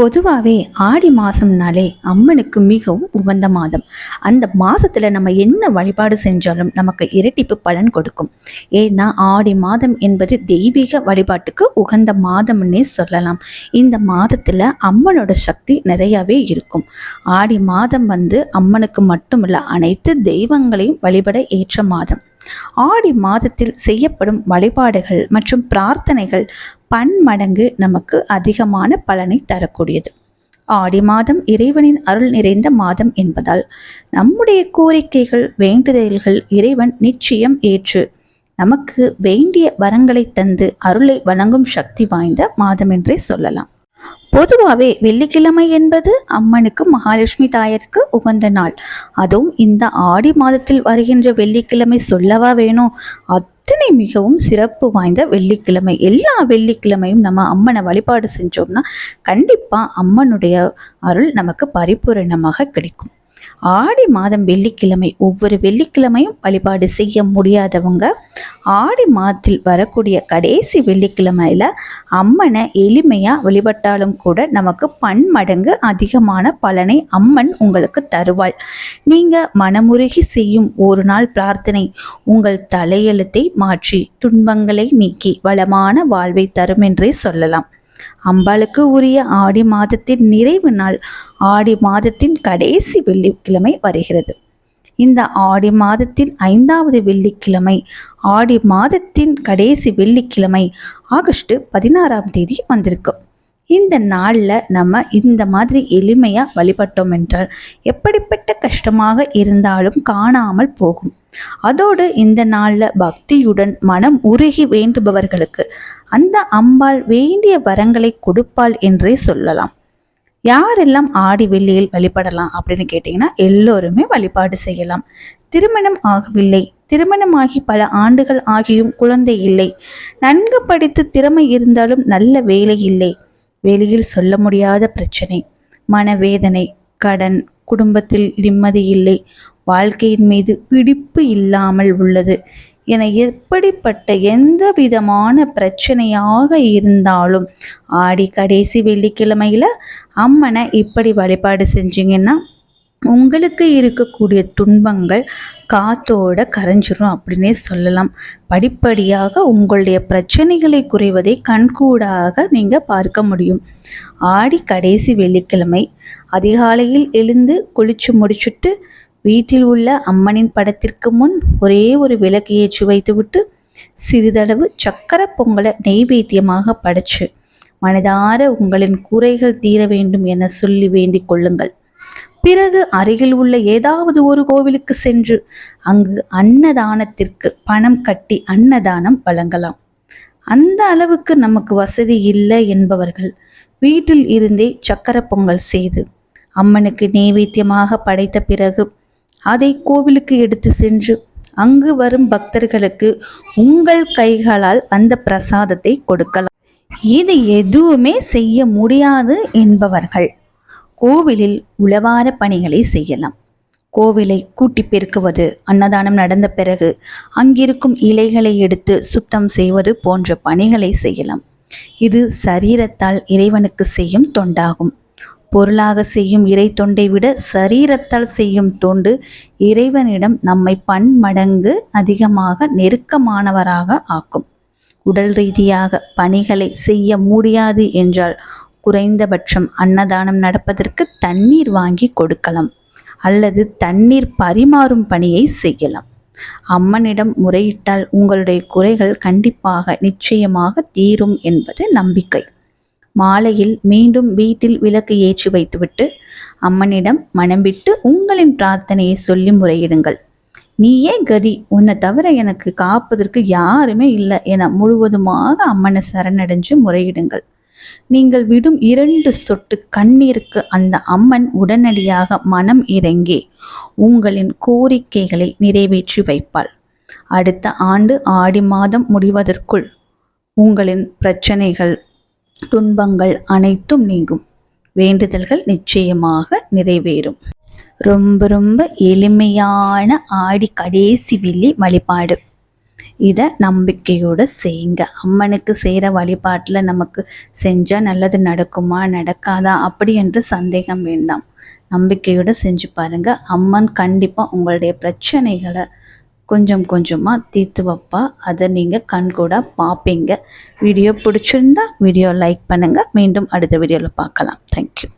பொதுவாகவே ஆடி மாதம்னாலே அம்மனுக்கு மிகவும் உகந்த மாதம். அந்த மாதத்தில் நம்ம என்ன வழிபாடு செஞ்சாலும் நமக்கு இரட்டிப்பு பலன் கொடுக்கும். ஏன்னா ஆடி மாதம் என்பது தெய்வீக வழிபாட்டுக்கு உகந்த மாதம்னே சொல்லலாம். இந்த மாதத்தில் அம்மனோட சக்தி நிறையவே இருக்கும். ஆடி மாதம் வந்து அம்மனுக்கு மட்டுமல்ல அனைத்து தெய்வங்களையும் வழிபட ஏற்ற மாதம். ஆடி மாதத்தில் செய்யப்படும் வழிபாடுகள் மற்றும் பிரார்த்தனைகள் பன்மடங்கு நமக்கு அதிகமான பலனை தரக்கூடியது. ஆடி மாதம் இறைவனின் அருள் நிறைந்த மாதம் என்பதால் நம்முடைய கோரிக்கைகள் வேண்டுதல்கள் இறைவன் நிச்சயம் ஏற்று நமக்கு வேண்டிய வரங்களை தந்து அருளை வழங்கும் சக்தி வாய்ந்த மாதம் என்றே சொல்லலாம். பொதுவாகவே வெள்ளிக்கிழமை என்பது அம்மனுக்கு மகாலட்சுமி தாயருக்கு உகந்த நாள். அதுவும் இந்த ஆடி மாதத்தில் வருகின்ற வெள்ளிக்கிழமை சொல்லவா வேணும்? அத்தனை மிகவும் சிறப்பு வாய்ந்த வெள்ளிக்கிழமை. எல்லா வெள்ளிக்கிழமையும் நம்ம அம்மனை வழிபாடு செஞ்சோம்னா கண்டிப்பாக அம்மனுடைய அருள் நமக்கு பரிபூரணமாக கிடைக்கும். ஆடி மாதம் வெள்ளிக்கிழமை ஒவ்வொரு வெள்ளிக்கிழமையும் வழிபாடு செய்ய முடியாதவங்க ஆடி மாதத்தில் வரக்கூடிய கடைசி வெள்ளிக்கிழமையில் அம்மனை எளிமையாக வழிபட்டாலும் கூட நமக்கு பன்மடங்கு அதிகமான பலனை அம்மன் உங்களுக்கு தருவாள். நீங்கள் மனமுருகி செய்யும் ஒரு நாள் பிரார்த்தனை உங்கள் தலையெழுத்தை மாற்றி துன்பங்களை நீக்கி வளமான வாழ்வை தரும் என்றே சொல்லலாம். அம்பாளுக்கு உரிய ஆடி மாதத்தின் நிறைவு நாள் ஆடி மாதத்தின் கடைசி வெள்ளிக்கிழமை வருகிறது. இந்த ஆடி மாதத்தின் ஐந்தாவது வெள்ளிக்கிழமை ஆடி மாதத்தின் கடைசி வெள்ளிக்கிழமை ஆகஸ்ட் பதினாறாம் தேதி வந்திருக்கும். இந்த நாளில் நம்ம இந்த மாதிரி எளிமையாக வழிபட்டோம் என்றால் எப்படிப்பட்ட கஷ்டமாக இருந்தாலும் காணாமல் போகும். அதோடு இந்த நாளில் பக்தியுடன் மனம் உருகி வேண்டுபவர்களுக்கு அந்த அம்பாள் வேண்டிய வரங்களை கொடுப்பாள் என்றே சொல்லலாம். யாரெல்லாம் ஆடி வெள்ளியில் வழிபடலாம் அப்படின்னு கேட்டிங்கன்னா எல்லோருமே வழிபாடு செய்யலாம். திருமணம் ஆகவில்லை. திருமணமாகி பல ஆண்டுகள் ஆகியும் குழந்தை இல்லை. நன்கு படித்து திறமை இருந்தாலும் நல்ல வேலை இல்லை. வெளியில் சொல்ல முடியாத பிரச்சனை. மனவேதனை கடன் குடும்பத்தில் நிம்மதி இல்லை வாழ்க்கையின் மீது பிடிப்பு இல்லாமல் உள்ளது என எப்படிப்பட்ட எந்த விதமான பிரச்சனையாக இருந்தாலும் ஆடி கடைசி வெள்ளிக்கிழமையில் அம்மனை இப்படி வழிபாடு செஞ்சீங்கன்னா உங்களுக்கு இருக்கக்கூடிய துன்பங்கள் காத்தோட கரைஞ்சிரும் அப்படின்னே சொல்லலாம். படிப்படியாக உங்களுடைய பிரச்சனைகளை குறைவதை கண்கூடாக நீங்கள் பார்க்க முடியும். ஆடி கடைசி வெள்ளிக்கிழமை அதிகாலையில் எழுந்து குளிச்சு முடிச்சுட்டு வீட்டில் உள்ள அம்மனின் படத்திற்கு முன் ஒரே ஒரு விளக்கு ஏற்றி வைத்துவிட்டு சிறிதளவு சக்கர பொங்கலை நெய்வேத்தியமாக படைச்சு மனதார உங்களின் குறைகள் தீர வேண்டும் என சொல்லி வேண்டிக் கொள்ளுங்கள். பிறகு அருகில் உள்ள ஏதாவது ஒரு கோவிலுக்கு சென்று அங்கு அன்னதானத்திற்கு பணம் கட்டி அன்னதானம் வழங்கலாம். அந்த அளவுக்கு நமக்கு வசதி இல்லை என்பவர்கள் வீட்டில் இருந்தே சக்கர பொங்கல் செய்து அம்மனுக்கு நெய்வேத்தியமாக படைத்த பிறகு அதை கோவிலுக்கு எடுத்து சென்று அங்கு வரும் பக்தர்களுக்கு உங்கள் கைகளால் அந்த பிரசாதத்தை கொடுக்கலாம். இது எதுவுமே செய்ய முடியாது என்பவர்கள். கோவிலில் உளவார பணிகளை செய்யலாம். கோவிலை கூட்டி பெருக்குவது அன்னதானம் நடந்த பிறகு அங்கிருக்கும் இலைகளை எடுத்து சுத்தம் செய்வது போன்ற பணிகளை செய்யலாம். இது சரீரத்தால் இறைவனுக்கு செய்யும் தொண்டாகும். பொருளாக செய்யும் இறை தொண்டை விட சரீரத்தால் செய்யும் தொண்டு இறைவனிடம் நம்மை பன்மடங்கு அதிகமாக நெருக்கமானவராக ஆக்கும். உடல் ரீதியாக பணிகளை செய்ய முடியாது என்றால் குறைந்தபட்சம் அன்னதானம் நடப்பதற்கு தண்ணீர் வாங்கி கொடுக்கலாம் அல்லது தண்ணீர் பரிமாறும் பணியை செய்யலாம். அம்மனிடம் முறையிட்டால் உங்களுடைய குறைகள் கண்டிப்பாக நிச்சயமாக தீரும் என்பது நம்பிக்கை. மாலையில் மீண்டும் வீட்டில் விளக்கு ஏற்றி வைத்துவிட்டு அம்மனிடம் மனம் விட்டு உங்களின் பிரார்த்தனையை சொல்லி முறையிடுங்கள். நீயே கதி உன்னை தவிர எனக்கு காப்பதற்கு யாருமே இல்லை என முழுவதுமாக அம்மனை சரணடைஞ்சு முறையிடுங்கள். நீங்கள் விடும் இரண்டு சொட்டு கண்ணீருக்கு அந்த அம்மன் உடனடியாக மனம் இறங்கி உங்களின் கோரிக்கைகளை நிறைவேற்றி வைப்பாள். அடுத்த ஆண்டு ஆடி மாதம் முடிவதற்குள் உங்களின் பிரச்சனைகள் துன்பங்கள் அனைத்தும் நீங்கும். வேண்டுதல்கள் நிச்சயமாக நிறைவேறும். ரொம்ப ரொம்ப எளிமையான ஆடி கடைசி வில்லி வழிபாடு. இதை நம்பிக்கையோடு செய்யுங்க அம்மனுக்கு செய்கிற வழிபாட்டில் நமக்கு செஞ்சால் நல்லது நடக்குமா நடக்காதா அப்படி என்று சந்தேகம் வேண்டாம். நம்பிக்கையோடு செஞ்சு பாருங்கள் அம்மன் கண்டிப்பாக உங்களுடைய பிரச்சனைகளை கொஞ்சம் கொஞ்சமாக தீர்த்து வைப்பா. அதை நீங்கள் கண்கூடாக பார்ப்பீங்க வீடியோ பிடிச்சிருந்தா வீடியோ லைக் பண்ணுங்கள் மீண்டும் அடுத்த வீடியோவில் பார்க்கலாம். தேங்க்யூ